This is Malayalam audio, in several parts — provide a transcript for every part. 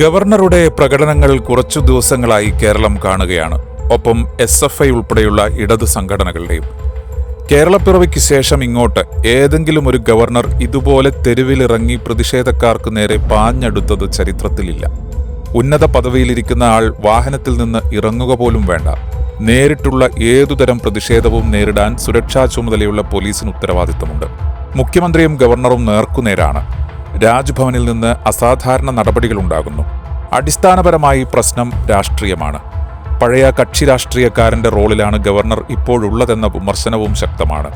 ഗവർണറുടെ പ്രകടനങ്ങൾ കുറച്ചു ദിവസങ്ങളായി കേരളം കാണുകയാണ്. ഒപ്പം എസ് എഫ് ഐ ഉൾപ്പെടെയുള്ള ഇടത് സംഘടനകളുടെയും. കേരളപ്പിറവിക്ക് ശേഷം ഇങ്ങോട്ട് ഏതെങ്കിലും ഒരു ഗവർണർ ഇതുപോലെ തെരുവിലിറങ്ങി പ്രതിഷേധക്കാർക്ക് നേരെ പാഞ്ഞെടുത്തത് ചരിത്രത്തിലില്ല. ഉന്നത പദവിയിലിരിക്കുന്ന ആൾ വാഹനത്തിൽ നിന്ന് ഇറങ്ങുക പോലും വേണ്ട. നേരിട്ടുള്ള ഏതുതരം പ്രതിഷേധവും നേരിടാൻ സുരക്ഷാ ചുമതലയുള്ള പോലീസിന് ഉത്തരവാദിത്തമുണ്ട്. മുഖ്യമന്ത്രിയും ഗവർണറും നേർക്കുനേരാണ്. രാജ്ഭവനിൽ നിന്ന് അസാധാരണ നടപടികൾ ഉണ്ടാകുന്നു. അടിസ്ഥാനപരമായി പ്രശ്നം രാഷ്ട്രീയമാണ്. പഴയ കക്ഷി രാഷ്ട്രീയക്കാരന്റെ റോളിലാണ് ഗവർണർ ഇപ്പോഴുള്ളതെന്ന വിമർശനവും ശക്തമാണ്.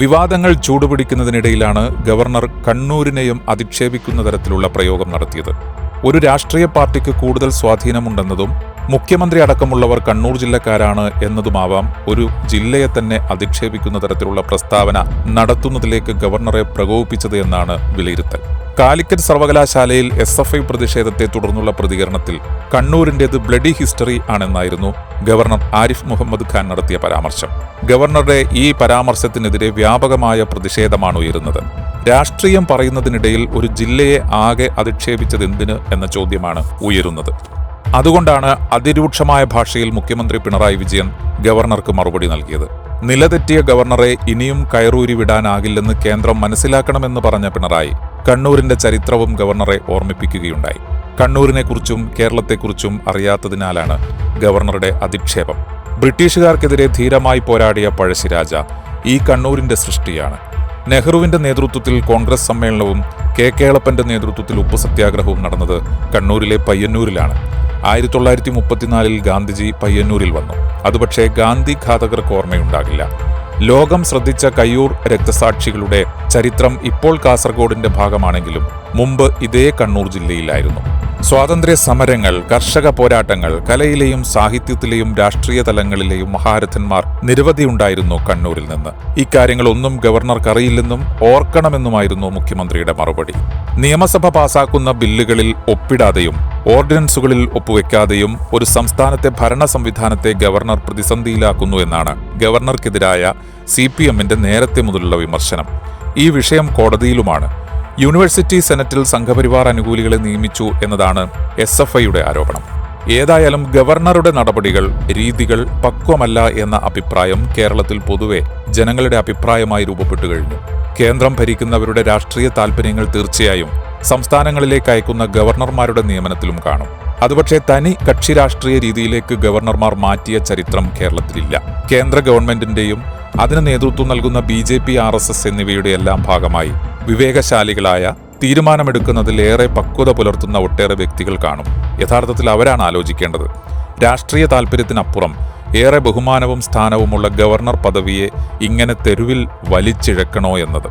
വിവാദങ്ങൾ ചൂടുപിടിക്കുന്നതിനിടയിലാണ് ഗവർണർ കണ്ണൂരിനെയും അധിക്ഷേപിക്കുന്ന തരത്തിലുള്ള പ്രയോഗം നടത്തിയത്. ഒരു രാഷ്ട്രീയ പാർട്ടിക്ക് കൂടുതൽ സ്വാധീനമുണ്ടെന്നതും മുഖ്യമന്ത്രി അടക്കമുള്ളവർ കണ്ണൂർ ജില്ലക്കാരാണ് എന്നതുമാവാം ഒരു ജില്ലയെ തന്നെ അധിക്ഷേപിക്കുന്ന തരത്തിലുള്ള പ്രസ്താവന നടത്തുന്നതിലേക്ക് ഗവർണറെ പ്രകോപിപ്പിച്ചത് എന്നാണ് വിലയിരുത്തൽ. കാലിക്കറ്റ് സർവകലാശാലയിൽ എസ് എഫ് ഐ പ്രതിഷേധത്തെ തുടർന്നുള്ള പ്രതികരണത്തിൽ കണ്ണൂരിന്റേത് ബ്ലഡി ഹിസ്റ്ററി ആണെന്നായിരുന്നു ഗവർണർ ആരിഫ് മുഹമ്മദ് ഖാൻ നടത്തിയ പരാമർശം. ഗവർണറുടെ ഈ പരാമർശത്തിനെതിരെ വ്യാപകമായ പ്രതിഷേധമാണ് ഉയരുന്നത്. രാഷ്ട്രീയം പറയുന്നതിനിടയിൽ ഒരു ജില്ലയെ ആകെ അധിക്ഷേപിച്ചത് എന്തിന് എന്ന ചോദ്യമാണ് ഉയരുന്നത്. അതുകൊണ്ടാണ് അതിരൂക്ഷമായ ഭാഷയിൽ മുഖ്യമന്ത്രി പിണറായി വിജയൻ ഗവർണർക്ക് മറുപടി നൽകിയത്. നിലതെറ്റിയ ഗവർണറെ ഇനിയും കയറൂരി വിടാനാകില്ലെന്ന് കേന്ദ്രം മനസ്സിലാക്കണമെന്ന് പറഞ്ഞ പിണറായി കണ്ണൂരിന്റെ ചരിത്രവും ഗവർണറെ ഓർമ്മിപ്പിക്കുകയുണ്ടായി. കണ്ണൂരിനെക്കുറിച്ചും കേരളത്തെക്കുറിച്ചും അറിയാത്തതിനാലാണ് ഗവർണറുടെ അധിക്ഷേപം. ബ്രിട്ടീഷുകാർക്കെതിരെ ധീരമായി പോരാടിയ പഴശ്ശിരാജ ഈ കണ്ണൂരിന്റെ സൃഷ്ടിയാണ്. നെഹ്റുവിന്റെ നേതൃത്വത്തിൽ കോൺഗ്രസ് സമ്മേളനവും കെ കേളപ്പന്റെ നേതൃത്വത്തിൽ ഉപ്പുസത്യാഗ്രഹവും നടന്നത് കണ്ണൂരിലെ പയ്യന്നൂരിലാണ്. ആയിരത്തി തൊള്ളായിരത്തി മുപ്പത്തിനാലിൽ ഗാന്ധിജി പയ്യന്നൂരിൽ വന്നു. അതുപക്ഷേ ഗാന്ധി ഘാതകർക്ക് ഓർമ്മയുണ്ടാകില്ല. ലോകം ശ്രദ്ധിച്ച കയ്യൂർ രക്തസാക്ഷികളുടെ ചരിത്രം ഇപ്പോൾ കാസർഗോഡിന്റെ ഭാഗമാണെങ്കിലും മുമ്പ് ഇതേ കണ്ണൂർ ജില്ലയിലായിരുന്നു. സ്വാതന്ത്ര്യ സമരങ്ങൾ കർഷക പോരാട്ടങ്ങൾ കലയിലെയും സാഹിത്യത്തിലെയും രാഷ്ട്രീയ തലങ്ങളിലെയും മഹാരഥന്മാർ നിരവധിയുണ്ടായിരുന്നു കണ്ണൂരിൽ നിന്ന്. ഇക്കാര്യങ്ങളൊന്നും ഗവർണർക്ക് അറിയില്ലെന്നും ഓർക്കണമെന്നുമായിരുന്നു മുഖ്യമന്ത്രിയുടെ മറുപടി. നിയമസഭ പാസാക്കുന്ന ബില്ലുകളിൽ ഒപ്പിടാതെയും ഓർഡിനൻസുകളിൽ ഒപ്പുവെക്കാതെയും ഒരു സംസ്ഥാനത്തെ ഭരണ സംവിധാനത്തെ ഗവർണർ പ്രതിസന്ധിയിലാക്കുന്നു എന്നാണ് ഗവർണർക്കെതിരായ സി പി എമ്മിന്റെ നേരത്തെ മുതലുള്ള വിമർശനം. ഈ വിഷയം കോടതിയിലുമാണ്. യൂണിവേഴ്സിറ്റി സെനറ്റിൽ സംഘപരിവാർ അനുകൂലികളെ നിയമിച്ചു എന്നതാണ് എസ് എഫ് ഐയുടെ ആരോപണം. ഏതായാലും ഗവർണറുടെ നടപടികൾ രീതികൾ പക്വമല്ല എന്ന അഭിപ്രായം കേരളത്തിൽ പൊതുവെ ജനങ്ങളുടെ അഭിപ്രായമായി രൂപപ്പെട്ടു കഴിഞ്ഞു. കേന്ദ്രം ഭരിക്കുന്നവരുടെ രാഷ്ട്രീയ താൽപ്പര്യങ്ങൾ തീർച്ചയായും സംസ്ഥാനങ്ങളിലേക്ക് അയക്കുന്ന ഗവർണർമാരുടെ നിയമനത്തിലും കാണും. അതുപക്ഷെ തനി കക്ഷി രാഷ്ട്രീയ രീതിയിലേക്ക് ഗവർണർമാർ മാറ്റിയ ചരിത്രം കേരളത്തിലില്ല. കേന്ദ്ര ഗവൺമെന്റിന്റെയും അതിന് നേതൃത്വം നൽകുന്ന B J P R S S എന്നിവയുടെ എല്ലാം ഭാഗമായി വിവേകശാലികളായ തീരുമാനമെടുക്കുന്നതിൽ ഏറെ പക്വത പുലർത്തുന്ന ഒട്ടേറെ വ്യക്തികൾ കാണും. യഥാർത്ഥത്തിൽ അവരാണ് ആലോചിക്കേണ്ടത്. രാഷ്ട്രീയ താൽപ്പര്യത്തിനപ്പുറം ഏറെ ബഹുമാനവും സ്ഥാനവുമുള്ള ഗവർണർ പദവിയെ ഇങ്ങനെ തെരുവിൽ വലിച്ചിഴക്കണോ എന്നത്.